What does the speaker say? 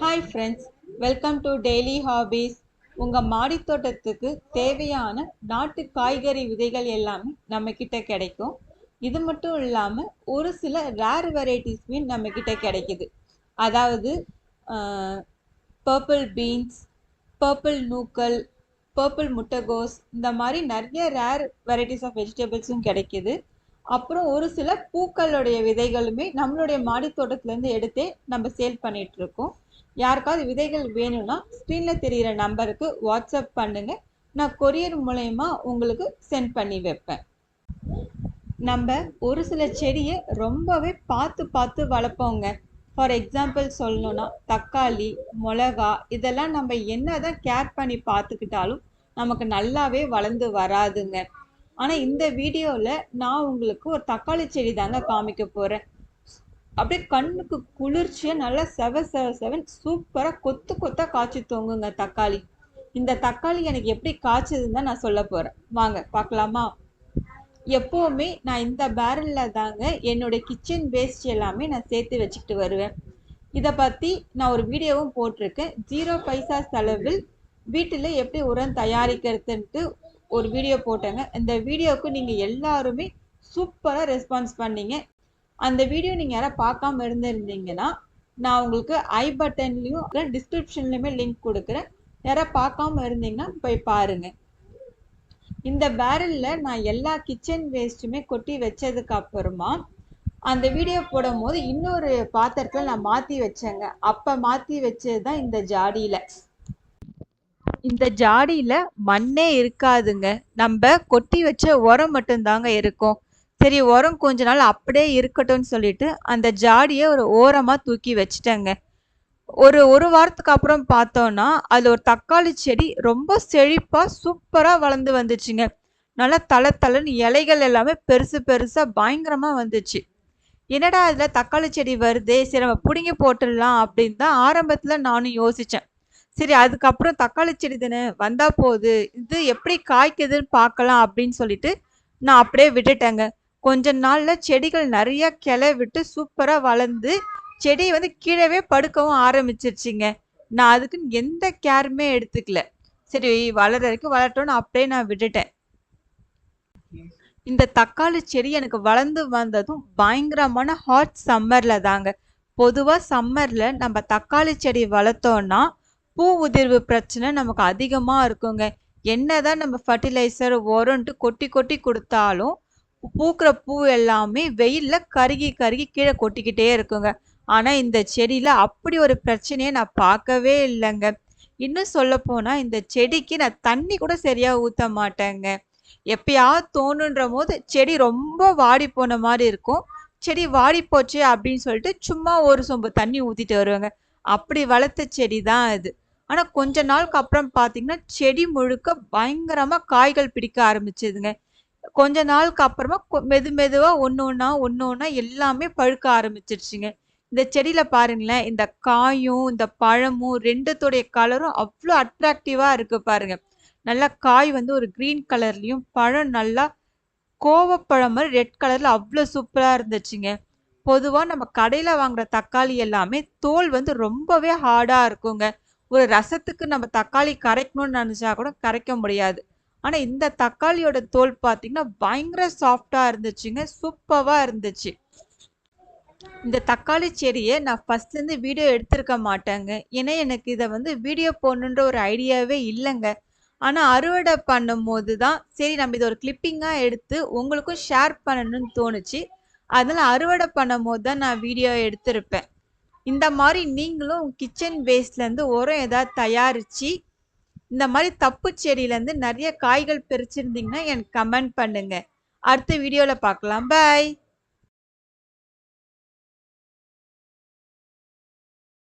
Hi friends welcome to daily hobbies உங்கள் மாடித்தோட்டத்துக்கு தேவையான நாட்டு காய்கறி விதைகள் எல்லாமே நம்மக்கிட்ட கிடைக்கும். இது மட்டும் இல்லாமல் ஒரு சில ரேர் வெரைட்டிஸுமே நம்மக்கிட்ட கிடைக்குது. அதாவது பர்பிள் பீன்ஸ் பர்பிள் நூக்கல் பர்பிள் முட்டைகோஸ் இந்த மாதிரி நிறைய ரேர் வெரைட்டிஸ் ஆஃப் வெஜிடபிள்ஸும் கிடைக்கிது. அப்புறம் ஒரு சில பூக்களுடைய விதைகளுமே நம்மளுடைய மாடித்தோட்டத்துலேருந்து எடுத்தே நம்ம சேல் பண்ணிகிட்ருக்கோம் இருக்கோம். யாருக்காவது விதைகள் வேணும்னா ஸ்க்ரீனில் தெரிகிற நம்பருக்கு வாட்ஸ்அப் பண்ணுங்க. நான் கொரியர் மூலயமா உங்களுக்கு சென்ட் பண்ணி வைப்பேன். நம்ம ஒரு சில செடியை ரொம்பவே பார்த்து பார்த்து வளர்ப்போங்க. ஃபார் எக்ஸாம்பிள் சொல்லணும்னா தக்காளி மிளகா இதெல்லாம் நம்ம என்னதான் கேர் பண்ணி பார்த்துக்கிட்டாலும் நமக்கு நல்லாவே வளர்ந்து வராதுங்க. ஆனால் இந்த வீடியோவில் நான் உங்களுக்கு ஒரு தக்காளி செடி தாங்க காமிக்க போகிறேன் அப்படியே கண்ணுக்கு குளிர்ச்சியாக நல்லா செவ செவ செவன் சூப்பராக கொத்து கொத்தாக காய்ச்சி தொங்குங்க தக்காளி. இந்த தக்காளி எனக்கு எப்படி காய்ச்சதுன்னு தான் நான் சொல்ல போகிறேன் வாங்க பார்க்கலாமா? எப்போவுமே நான் இந்த பேரலில் தாங்க என்னுடைய கிச்சன் வேஸ்ட் எல்லாமே நான் சேர்த்து வச்சுக்கிட்டு வருவேன். இதை பற்றி நான் ஒரு வீடியோவும் போட்டிருக்கேன். ஜீரோ பைசா செலவில் வீட்டில் எப்படி உரம் தயாரிக்கிறதுன்ட்டு ஒரு வீடியோ போட்டேங்க. இந்த வீடியோவுக்கு நீங்கள் எல்லாருமே சூப்பராக ரெஸ்பான்ஸ் பண்ணீங்க. அந்த வீடியோ நீங்கள் யாராவது பார்க்காம இருந்திருந்தீங்கன்னா நான் உங்களுக்கு ஐ பட்டன்லேயும் டிஸ்கிரிப்ஷன்லையுமே லிங்க் கொடுக்குறேன். யாராவது பார்க்காம இருந்தீங்கன்னா போய் பாருங்கள் இந்த பேரலில் நான் எல்லா கிச்சன் வேஸ்ட்டுமே கொட்டி வச்சதுக்கு அப்புறமா அந்த வீடியோ போடும் போது இன்னொரு பாத்திரத்தில் நான் மாற்றி வச்சேங்க. அப்போ மாற்றி வச்சது தான் இந்த ஜாடியில். இந்த ஜாடியில் மண்ணே இருக்காதுங்க. நம்ம கொட்டி வச்ச உரம் மட்டும்தாங்க இருக்கும். சரி உரம் கொஞ்ச நாள் அப்படியே இருக்கட்டும்னு சொல்லிட்டு அந்த ஜாடியை ஒரு ஓரமாக தூக்கி வச்சுட்டேங்க. ஒரு ஒரு வாரத்துக்கு அப்புறம் பார்த்தோன்னா அதில் ஒரு தக்காளி செடி ரொம்ப செழிப்பாக சூப்பராக வளர்ந்து வந்துச்சுங்க. நல்லா தலை தலைன்னு இலைகள் எல்லாமே பெருசு பெருசாக பயங்கரமாக வந்துச்சு. என்னடா அதில் தக்காளி செடி வருதே? சரி நம்ம பிடுங்கி போட்டுடலாம் அப்படின்னு தான் ஆரம்பத்தில் நானும் யோசித்தேன் சரி அதுக்கப்புறம் தக்காளி செடி தானே வந்தால் போகுது இது எப்படி காய்க்குதுன்னு பார்க்கலாம் அப்படின்னு சொல்லிட்டு நான் அப்படியே விட்டுட்டேங்க. கொஞ்ச நாளில் செடிகள் நிறைய கிளை விட்டு சூப்பராக வளர்ந்து செடி வந்து கீழவே படுக்கவும் ஆரம்பிச்சிருச்சுங்க. நான் அதுக்குன்னு எந்த கேருமே எடுத்துக்கல. சரி வளர வரைக்கும் வளரட்டும்னு அப்படியே நான் விட்டுட்டேன். இந்த தக்காளி செடி எனக்கு வளர்ந்து வந்ததும் பயங்கரமான ஹாட் சம்மர்ல தாங்க. பொதுவாக சம்மர்ல நம்ம தக்காளி செடி வளர்த்தோன்னா பூ உதிர்வு பிரச்சனை நமக்கு அதிகமாக இருக்குங்க. என்னதான் நம்ம ஃபர்டிலைசர் உரம்ட்டு கொட்டி கொட்டி கொடுத்தாலும் பூக்கிற பூ எல்லாமே வெயிலில் கருகி கருகி கீழே கொட்டிக்கிட்டே இருக்குங்க. ஆனால் இந்த செடியில் அப்படி ஒரு பிரச்சனையை நான் பார்க்கவே இல்லைங்க. இன்னும் சொல்லப்போனால் இந்த செடிக்கு நான் தண்ணி கூட சரியாக ஊற்ற மாட்டேங்க. எப்பயாவது தோணுன்ற போது செடி ரொம்ப வாடி போன மாதிரி இருக்கும். செடி வாடி போச்சு அப்படின்னு சொல்லிட்டு சும்மா ஒரு சொம்பு தண்ணி ஊற்றிட்டு வருவாங்க. அப்படி வளர்த்த செடி தான் அது. ஆனால் கொஞ்ச நாளுக்கு அப்புறம் பார்த்தீங்கன்னா செடி முழுக்க பயங்கரமாக காய்கள் பிடிக்க ஆரம்பிச்சதுங்க. கொஞ்ச நாளுக்கு அப்புறமா மெது மெதுவாக ஒன்று ஒன்றா ஒன்று ஒன்றா எல்லாமே பழுக்க ஆரம்பிச்சிருச்சுங்க. இந்த செடியில் பாருங்களேன் இந்த காயும் இந்த பழமும் ரெண்டுத்துடைய கலரும் அவ்வளோ அட்ராக்டிவாக இருக்குது பாருங்க. நல்லா காய் வந்து ஒரு க்ரீன் கலர்லேயும் பழம் நல்லா கோவப்பழம் மாதிரி ரெட் கலரில் அவ்வளோ சூப்பராக இருந்துச்சுங்க. பொதுவாக நம்ம கடையில் வாங்குற தக்காளி எல்லாமே தோல் வந்து ரொம்பவே ஹார்டாக இருக்குங்க. ஒரு ரசத்துக்கு நம்ம தக்காளி கரைக்கணும்னு நினச்சா கூட கரைக்க முடியாது. ஆனால் இந்த தக்காளியோட தோல் பார்த்தீங்கன்னா பயங்கர சாஃப்டாக இருந்துச்சுங்க. சூப்பராக இருந்துச்சு. இந்த தக்காளி செடியை நான் ஃபஸ்ட்லேருந்து வீடியோ எடுத்திருக்க மாட்டேங்க. ஏன்னா எனக்கு இதை வந்து வீடியோ போடணுன்ற ஒரு ஐடியாவே இல்லைங்க. ஆனால் அறுவடை பண்ணும் போது தான் சரி நம்ம இதை ஒரு கிளிப்பிங்காக எடுத்து உங்களுக்கும் ஷேர் பண்ணணும்னு தோணுச்சு. அதனால் அறுவடை பண்ணும் போது தான் நான் வீடியோ எடுத்திருப்பேன். இந்த மாதிரி நீங்களும் கிச்சன் வேஸ்ட்லேருந்து உரம் ஏதாவது தயாரித்து இந்த மாதிரி தப்பு செடியிலேருந்து நிறைய காய்கள் பிரிச்சிருந்தீங்கன்னா எனக்கு கமெண்ட் பண்ணுங்கள் அடுத்த வீடியோவில் பார்க்கலாம். பாய்